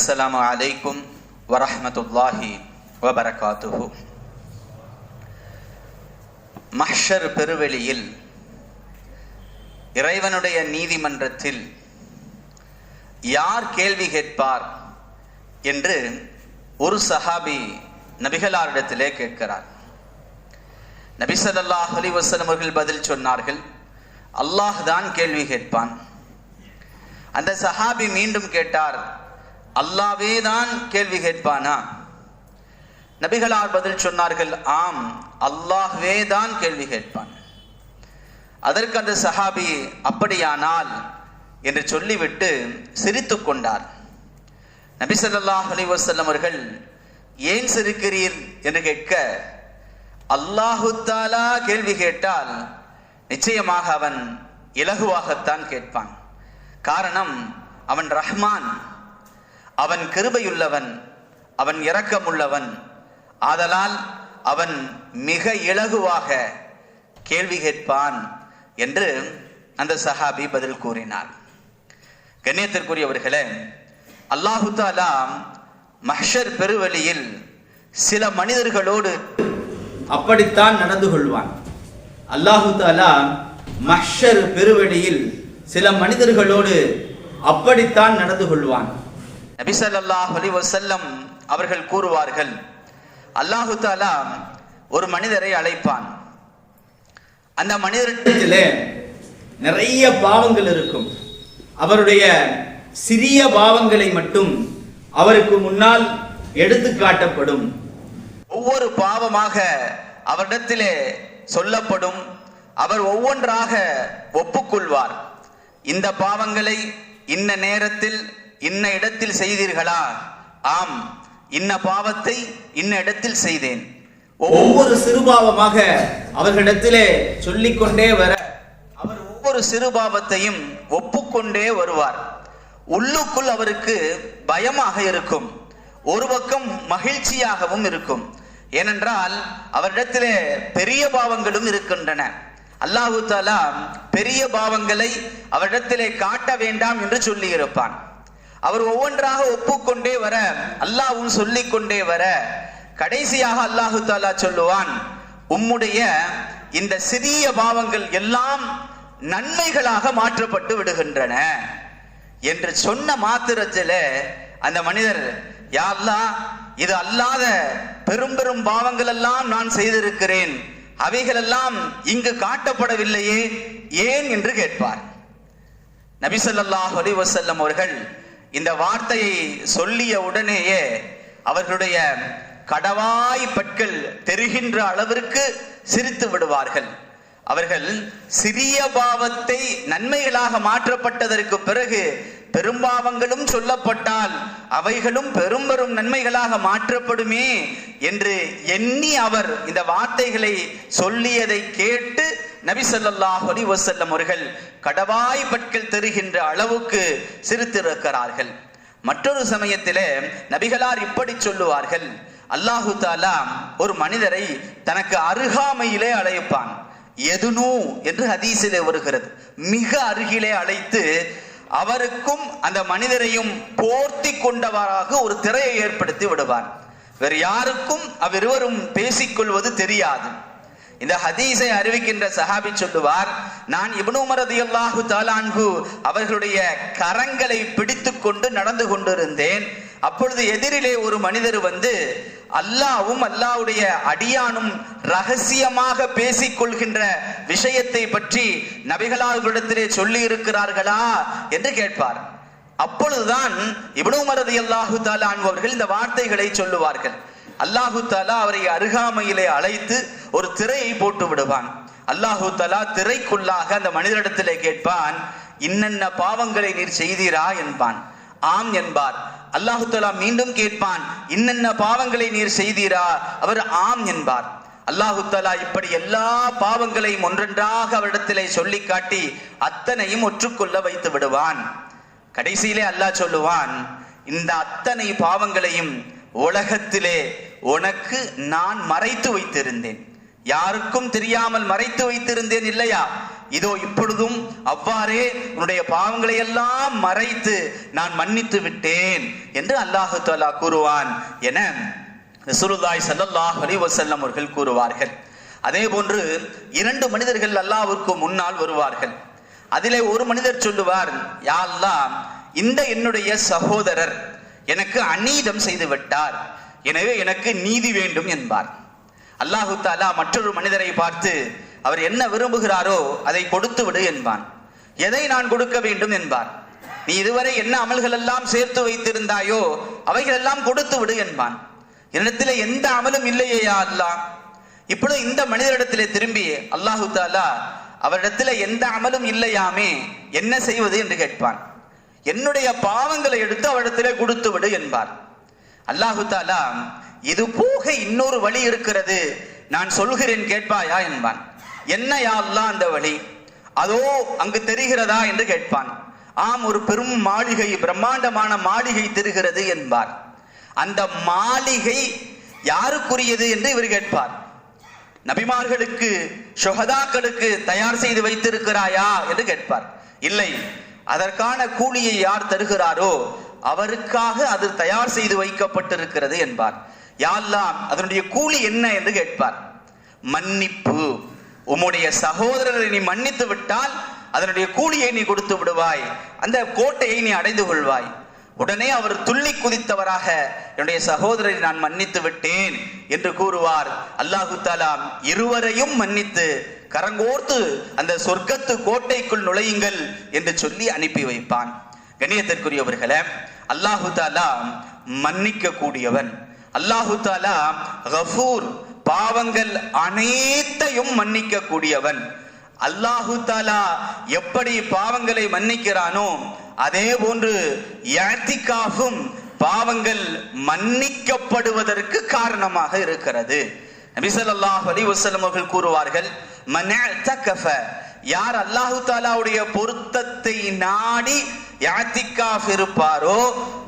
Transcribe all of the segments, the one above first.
السلام عليكم ورحمة الله وبركاته மஹ்ஷர் பெருவெளியில் இறைவனுடைய நீதிமன்றத்தில் யார் கேள்வி கேட்பார் என்று ஒரு சஹாபி நபிகளாரிடத்திலே கேட்கிறார் நபி ஸல்லல்லாஹு அலைஹி வஸல்லம் அவர்கள் பதில் சொன்னார்கள் அல்லாஹ் தான் கேள்வி கேட்பான் அந்த சஹாபி மீண்டும் கேட்டார் அல்லாவே தான் கேள்வி கேட்பானா? நபிகளார் பதில் சொன்னார்கள் ஆம் அல்லாஹ்வே தான் கேள்வி கேட்பான். அதற்கு அந்த சஹாபி அப்படியானால் என்று சொல்லிவிட்டு சிரித்து கொண்டார். நபி அலிவசல்லம் அவர்கள் ஏன் சிரிக்கிறீர்? என்று கேட்க அல்லாஹு தாலா கேள்வி கேட்டால் நிச்சயமாக அவன் இலகுவாகத்தான் கேட்பான். காரணம் அவன் ரஹ்மான். அவன் கிருபையுள்ளவன் அவன் இரக்கமுள்ளவன். ஆதலால் அவன் மிக இலகுவாக கேள்வி கேட்பான் என்று அந்த சஹாபி பதில் கூறினார். கண்ணியத்திற்குரியவர்களே அல்லாஹு தாலா மஹர் பெருவெளியில் சில மனிதர்களோடு அப்படித்தான் நடந்து கொள்வான். அல்லாஹு தாலா மஹர் பெருவெளியில் சில மனிதர்களோடு அப்படித்தான் நடந்து கொள்வான். நபிசல்லாஹ் அலி வசல்லம் அவர்கள் கூறுவார்கள் அல்லாஹு தாலா ஒரு மனிதரை அழைப்பான். அந்த மனிதரிடத்திலே நிறைய பாவங்கள் இருக்கும். அவருடைய சிறிய பாவங்களை மட்டும் அவருக்கு முன்னால் எடுத்து காட்டப்படும். ஒவ்வொரு பாவமாக அவரிடத்திலே சொல்லப்படும். அவர் ஒவ்வொன்றாக ஒப்புக்கொள்வார். இந்த பாவங்களை இன்ன நேரத்தில் இன்ன இடத்தில் செய்தீர்களா? ஆம் இன்ன பாவத்தை இன்ன இடத்தில் செய்தேன். ஒவ்வொரு சிறுபாவமாக அவர்களிடத்திலே சொல்லிக்கொண்டே வர அவர் ஒவ்வொரு சிறுபாவத்தையும் ஒப்புக்கொண்டே வருவார். உள்ளுக்குள் அவருக்கு பயமாக இருக்கும். ஒரு பக்கம் மகிழ்ச்சியாகவும் இருக்கும். ஏனென்றால் அவரிடத்திலே பெரிய பாவங்களும் இருக்கின்றன. அல்லாஹு தாலா பெரிய பாவங்களை அவரிடத்திலே காட்ட வேண்டாம் என்று சொல்லி இருப்பான் அவர் ஒவ்வொன்றாக ஒப்புக்கொண்டே வர அல்லாஹும் சொல்லிக் கொண்டே வர கடைசியாக அல்லாஹு தாலா சொல்லுவான் உம்முடைய இந்த சிறிய பாவங்கள் எல்லாம் நன்மைகளாக மாற்றப்பட்டு விடுகின்றன. என்று சொன்ன மாத்திரத்தில் அந்த மனிதர் யா அல்லாஹ் இது அல்லாத பெரும் பெரும் பாவங்கள் எல்லாம் நான் செய்திருக்கிறேன். அவைகளெல்லாம் இங்கு காட்டப்படவில்லையே ஏன்? என்று கேட்பார். நபிசல்லாஹ் அலி வசல்லம் அவர்கள் இந்த வார்த்தையை சொல்லிய உடனேயே அவர்களுடைய கடவாய் பற்கள் தெரிகின்ற அளவிற்கு சிரித்து விடுவார்கள். அவர்கள் சிறிய பாவத்தை நன்மைகளாக மாற்றப்பட்டதற்கு பிறகு பெரும்பாவங்களும் சொல்லப்பட்டால் அவைகளும் பெரும் பெரும் நன்மைகளாக மாற்றப்படுமே என்று எண்ணி அவர் இந்த வார்த்தைகளை சொல்லியதை கேட்டு நபி ஸல்லல்லாஹு அவர்கள் கடவாய் பற்கள் தெரிகின்ற அளவுக்கு சிரித்திருக்கிறார்கள். மற்றொரு சமயத்திலே நபிகளார் இப்படி சொல்லுவார்கள் அல்லாஹு தாலா ஒரு மனிதரை தனக்கு அருகாமையிலே அழைப்பான். எதுனு என்று ஹதீஸிலே வருகிறது. மிக அருகிலே அழைத்து அவருக்கும் அந்த மனிதரையும் போர்த்தி கொண்டவராக ஒரு திரையை ஏற்படுத்தி விடுவார். வேறு யாருக்கும் அவ்விருவரும் பேசிக்கொள்வது தெரியாது. இந்த ஹதீஸை அறிவிக்கின்ற சஹாபி சொல்லுவார் நான் இபனு உமர் ரலியல்லாஹு தாலான்ஹு அவர்களுடைய கரங்களை பிடித்து கொண்டு நடந்து கொண்டிருந்தேன். அப்பொழுது எதிரிலே ஒரு மனிதர் வந்து அல்லாவும் அல்லாவுடைய அடியானும் ரகசியமாக பேசிக் கொள்கின்ற விஷயத்தை பற்றி நபிகளார்களிடத்திலே சொல்லி இருக்கிறார்களா? என்று கேட்பார். அப்பொழுதுதான் இபனு உமர் அல்லாஹு தாலான்ஹு அவர்கள் இந்த வார்த்தைகளை சொல்லுவார்கள். அல்லாஹு தாலா அவரை அருகாமையிலே அழைத்து ஒரு திரையை போட்டு விடுவான். அல்லாஹு தாலா திரைக்குள்ளாக அந்த மனிதரிடத்திலே கேட்பான் இன்னென்ன பாவங்களை நீர் செய்தீரா? என்பான். ஆம் என்பார். அல்லாஹு தாலா மீண்டும் கேட்பான் இன்னென்ன பாவங்களை நீர் செய்தீரா? அவர் ஆம் என்பார். அல்லாஹு தாலா இப்படி எல்லா பாவங்களையும் ஒன்றொன்றாக அவரிடத்திலே சொல்லி காட்டி அத்தனையும் ஒற்றுக்கொள்ள வைத்து விடுவான். கடைசியிலே அல்லாஹ் சொல்லுவான் இந்த அத்தனை பாவங்களையும் உலகத்திலே உனக்கு நான் மறைத்து வைத்திருந்தேன். யாருக்கும் தெரியாமல் மறைத்து வைத்திருந்தேன் இல்லையா? இதோ இப்பொழுதும் அவ்வாறே உன்னுடைய பாவங்களை எல்லாம் மறைத்து நான் மன்னித்து விட்டேன் என்று அல்லாஹு தாலா கூறுவான் என சுருதாய் ஸல்லல்லாஹு அலி வசல்லம் அவர்கள் கூறுவார்கள். அதே போன்று இரண்டு மனிதர்கள் அல்லாஹ்விற்கு முன்னால் வருவார்கள். அதிலே ஒரு மனிதர் சொல்லுவார் யாரெல்லாம் இந்த என்னுடைய சகோதரர் எனக்கு அநீதம் செய்து விட்டார் எனவே எனக்கு நீதி வேண்டும் என்பார். அல்லாஹு தாலா மற்றொரு மனிதரை பார்த்து அவர் என்ன விரும்புகிறாரோ அதை கொடுத்து விடு என்பான். எதை நான் கொடுக்க வேண்டும்? என்பார். நீ இதுவரை என்ன அமல்கள் எல்லாம் சேர்த்து வைத்திருந்தாயோ அவைகள் எல்லாம் கொடுத்து விடு என்பான். என்னிடத்தில் எந்த அமலும் இல்லையா அல்லா இப்பொழுது இந்த மனிதரிடத்திலே திரும்பி அல்லாஹு தாலா அவரிடத்தில் எந்த அமலும் இல்லையாமே என்ன செய்வது? என்று கேட்பான். என்னுடைய பாவங்களை எடுத்து அவரிடத்திலே கொடுத்து விடு என்பார். அல்லாஹு தாலா இது போக இன்னொரு வழி இருக்கிறது. நான் சொல்கிறேன் கேட்பாயா என்பான். என்ன யா அந்த வழி? அதோ அங்கு தெரிகிறதா என்று கேட்பான். ஆம் ஒரு பெரும் மாளிகை பிரம்மாண்டமான மாளிகை தெரிகிறது என்பார். அந்த மாளிகை யாருக்குரியது என்று இவர் கேட்பார். நபிமார்களுக்கு ஷொஹதாக்களுக்கு தயார் செய்து வைத்திருக்கிறாயா என்று கேட்பார். இல்லை அதற்கான கூலியை யார் தருகிறாரோ அவருக்காக அது தயார் செய்து வைக்கப்பட்டிருக்கிறது என்பார். யாரெல்லாம் அதனுடைய கூலி என்ன என்று கேட்பார். மன்னிப்பு. உம்முடைய சகோதரரை நீ மன்னித்து விட்டால் அதனுடைய கூலியை நீ கொடுத்து விடுவாய். அந்த கோட்டையை நீ அடைந்து கொள்வாய். உடனே அவர் துள்ளி குதித்தவராக என்னுடைய சகோதரரை நான் மன்னித்து விட்டேன் என்று கூறுவார். அல்லாஹு தாலாம் இருவரையும் மன்னித்து கரங்கோர்த்து அந்த சொர்க்கத்து கோட்டைக்குள் நுழையுங்கள் என்று சொல்லி அனுப்பி வைப்பான். கண்ணியத்திற்குரியவர்களே அல்லாஹு தாலா மன்னிக்க கூடியவன் அல்லாஹு தாலா கஃபூர் பாவங்கள் அனைத்தையும் மன்னிக்க கூடியவன் அல்லாஹு தாலா எப்படி பாவங்களை மன்னிக்கிறானோ அதே போன்று யாத்திகாஃபும் பாவங்கள் மன்னிக்கப்படுவதற்கு காரணமாக இருக்கிறது. நபி ஸல்லல்லாஹு அலைஹி அவர்கள் கூறுவார்கள் யார் அல்லாஹு தாலாவுடைய பொருத்தத்தை நாடி யாத்திகாஃப் இருப்பாரோ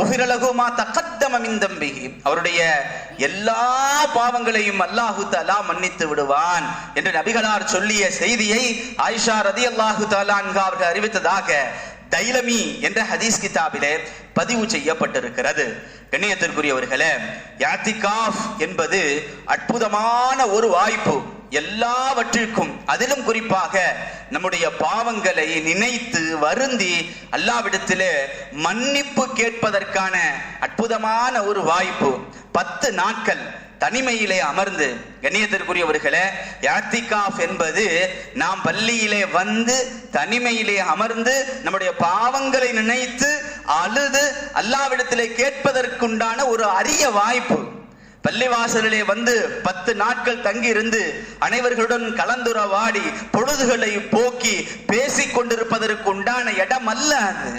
உஹிரலகுமா மா தகத்தம அவருடைய எல்லா பாவங்களையும் அல்லாஹு தாலா மன்னித்து விடுவான் என்று நபிகளார் சொல்லிய செய்தியை ஆயிஷா ரதியல்லாஹு தாலா அன்ஹா அவர்கள் அறிவித்ததாக தைலமி என்ற ஹதீஸ் கிதாபிலே பதிவு செய்யப்பட்டிருக்கிறது. கண்ணியத்திற்குரியவர்களே யாத்திகாஃப் என்பது அற்புதமான ஒரு வாய்ப்பு. எல்லாவற்றிற்கும் அதிலும் குறிப்பாக நம்முடைய பாவங்களை நினைத்து வருந்தி அல்லாவிடத்திலே மன்னிப்பு கேட்பதற்கான அற்புதமான ஒரு வாய்ப்பு. பத்து நாட்கள் தனிமையிலே அமர்ந்து கண்ணியத்திற்குரியவர்களே யாத்திகாஃப் என்பது நாம் பள்ளியிலே வந்து தனிமையிலே அமர்ந்து நம்முடைய பாவங்களை நினைத்து அழுது அல்லாவிடத்திலே கேட்பதற்குண்டான ஒரு அரிய வாய்ப்பு. பள்ளிவாசலிலே வந்து பத்து நாட்கள் தங்கி இருந்து அனைவர்களுடன் கலந்துரவாடி பொழுதுகளை போக்கி பேசிக் கொண்டிருப்பதற்கு உண்டான இடம் அல்ல அது.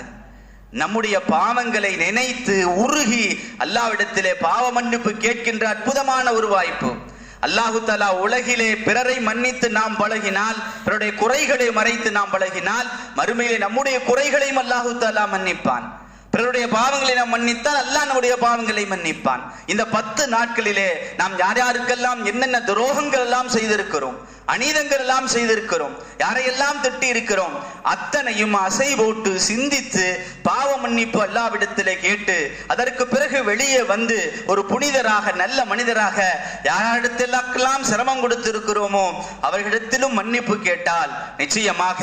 நம்முடைய பாவங்களை நினைத்து உருகி அல்லாவிடத்திலே பாவ மன்னிப்பு கேட்கின்ற அற்புதமான ஒரு வாய்ப்பு. அல்லாஹு தலா உலகிலே பிறரை மன்னித்து நாம் பழகினால் பிறருடைய குறைகளை மறைத்து நாம் பழகினால் மறுமையிலே நம்முடைய குறைகளையும் அல்லாஹு தலா மன்னிப்பான். பிறருடைய பாவங்களை நாம் மன்னித்தால் அல்லா நம்முடைய பாவங்களை மன்னிப்பான். இந்த பத்து நாட்களிலே நாம் யார் யாருக்கெல்லாம் என்னென்ன துரோகங்கள் எல்லாம் செய்திருக்கிறோம் அநீதங்கள் எல்லாம் செய்திருக்கிறோம் யாரையெல்லாம் திட்டி இருக்கிறோம் அத்தனையும் அசை போட்டு சிந்தித்து பாவ மன்னிப்பு அல்லாவிடத்திலே கேட்டு அதற்கு பிறகு வெளியே வந்து ஒரு புனிதராக நல்ல மனிதராக யாரிடத்திலெல்லாம் சிரமம் கொடுத்திருக்கிறோமோ அவர்களிடத்திலும் மன்னிப்பு கேட்டால் நிச்சயமாக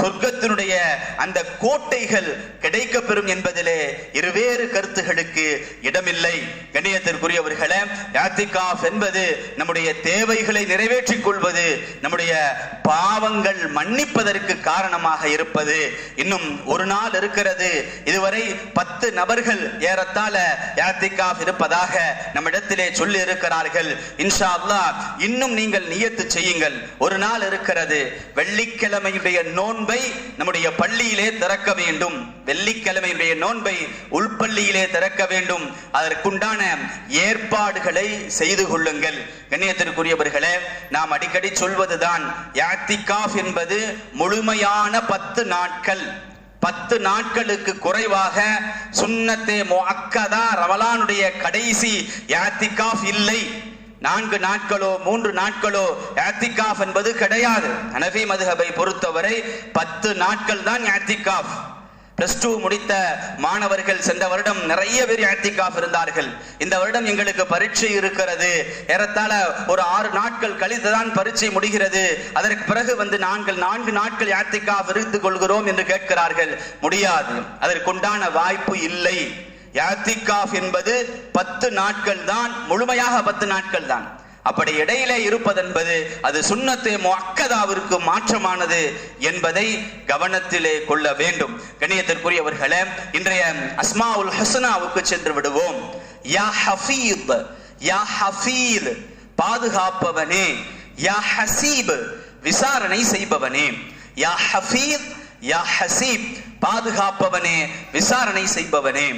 சொர்க்கத்தினுடைய அந்த கோட்டைகள் கிடைக்கப்பெறும் என்பதிலே இருவேறு கருத்துகளுக்கு இடமில்லை. கண்ணியத்திற்குரியவர்களே யாத்திகாஃப் என்பது நம்முடைய தேவைகளை நிறைவேற்றிக் கொள்வது நம்முடைய பாவங்கள் மன்னிப்பதற்கு காரணமாக இருப்பது. இன்னும் ஒரு நாள் இருக்கிறது. இதுவரை பத்து நபர்கள் ஏறத்தாழ யாத்திகாஃப் இருப்பதாக நம்மிடத்திலே சொல்லி இருக்கிறார்கள் இன்ஷா அல்லா இன்னும் நீங்கள் நியத்து செய்யுங்கள். ஒரு நாள் இருக்கிறது. வெள்ளிக்கிழமையுடைய நோன்பை நம்முடைய பள்ளியிலே திறக்க வேண்டும். வெள்ளிக்கிழமையுடைய நோன்பை உள்பள்ளியிலே திறக்க வேண்டும். அதற்குண்டான ஏற்பாடுகளை செய்து கொள்ளுங்கள். கண்ணியத்திற்குரியவர்களே நாம் அடிக்கடி சொல்வதுதான் யாத்திகாஃப் என்பது முழுமையான பத்து நாட்கள். பத்து நாட்களுக்கு குறைவாக சுன்னத்தே முஅக்கதா ரமலானுடைய கடைசி யாத்திகாஃப் இல்லை. நான்கு நாட்களோ மூன்று நாட்களோ யாத்திகாஃப் என்பது கிடையாது. அனபி மதுஹபை பொறுத்தவரை பத்து நாட்கள் தான் யாத்திகாஃப். பிளஸ் டூ முடித்த மாணவர்கள் சென்ற வருடம் நிறைய பேர் ஏத்திகாஃப் இருந்தார்கள். இந்த வருடம் எங்களுக்கு பரீட்சை இருக்கிறது. ஏறத்தாழ ஒரு ஆறு நாட்கள் கழித்து தான் பரீட்சை முடிகிறது. அதற்கு பிறகு வந்து நாங்கள் நான்கு நாட்கள் ஏத்திகாஃப் இருந்து கொள்கிறோம் என்று கேட்கிறார்கள். முடியாது. அதற்குண்டான வாய்ப்பு இல்லை. யாத்திகாஃப் என்பது பத்து நாட்கள் தான் முழுமையாக பத்து நாட்கள் தான் அப்படி இடையிலே இருப்பதென்பது அது சுண்ணத்து முக்கதாவிற்கு மாற்றமானது என்பதை கவனத்திலே கொள்ள வேண்டும். கணியத்திற்குரியவர்களே இன்றைய அஸ்மாவுல் ஹசனாவுக்கு சென்று விடுவோம். யா ஹஃபீத் யா ஹஃபீல் பாதுகாப்பவனே. யா ஹசீப் விசாரணை செய்பவனே. யா ஹஃபீத் யா ஹசீப் பாதுகாப்பவனே விசாரணை செய்பவனே.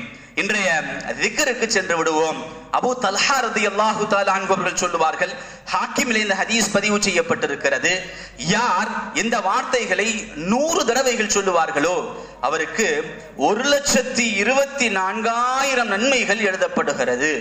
இன்றைய திக்கருக்கு சென்று விடுவோம். அபு தல்ஹா ரதி அல்லாஹு அவர்கள் சொல்லுவார்கள் ஹாக்கிமில் இந்த ஹதீஸ் பதிவு செய்யப்பட்டிருக்கிறது. யார் இந்த வார்த்தைகளை நூறு தடவைகள் சொல்லுவார்களோ அவருக்கு ஒரு லட்சத்தி இருபத்தி நான்காயிரம் நன்மைகள் எழுதப்படுகிறது.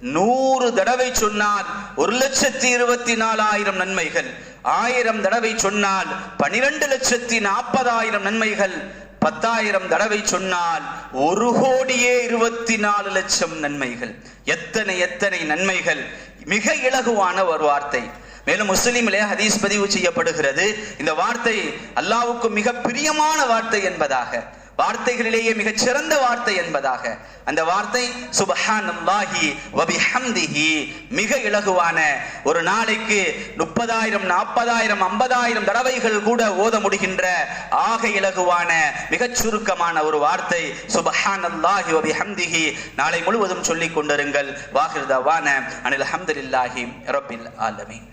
நூறு தடவை சொன்னால் ஒரு லட்சத்தி இருபத்தி நாலாயிரம் நன்மைகள். ஆயிரம் தடவை சொன்னால் பனிரெண்டு லட்சத்தி நாற்பதாயிரம் நன்மைகள். பத்தாயிரம் தடவை சொன்னால் ஒரு கோடியே இருபத்தி நாலு லட்சம் நன்மைகள். எத்தனை எத்தனை நன்மைகள்? மிக இலகுவான ஒரு வார்த்தை. மேலும் முஸ்லீமிலே ஹதீஸ் பதிவு செய்யப்படுகிறது. இந்த வார்த்தை அல்லாவுக்கு மிக பிரியமான வார்த்தை என்பதாக. வார்த்தைகளிலேயே மிகச் சிறந்த வார்த்தை என்பதாக. அந்த வார்த்தை சுபஹானல்லாஹி வபிஹம்திஹி மிக இலகுவான ஒரு நாளைக்கு முப்பதாயிரம் நாற்பதாயிரம் ஐம்பதாயிரம் தடவைகள் கூட ஓத முடிகின்ற ஆக இலகுவான மிகச் சுருக்கமான ஒரு வார்த்தை சுபஹானல்லாஹி வபிஹம்திஹி நாளை முழுவதும் சொல்லிக் கொண்டிருங்கள். வாஹிர்தவான அனில் அஹமதுல்லாஹி ரபில் ஆலமீன்.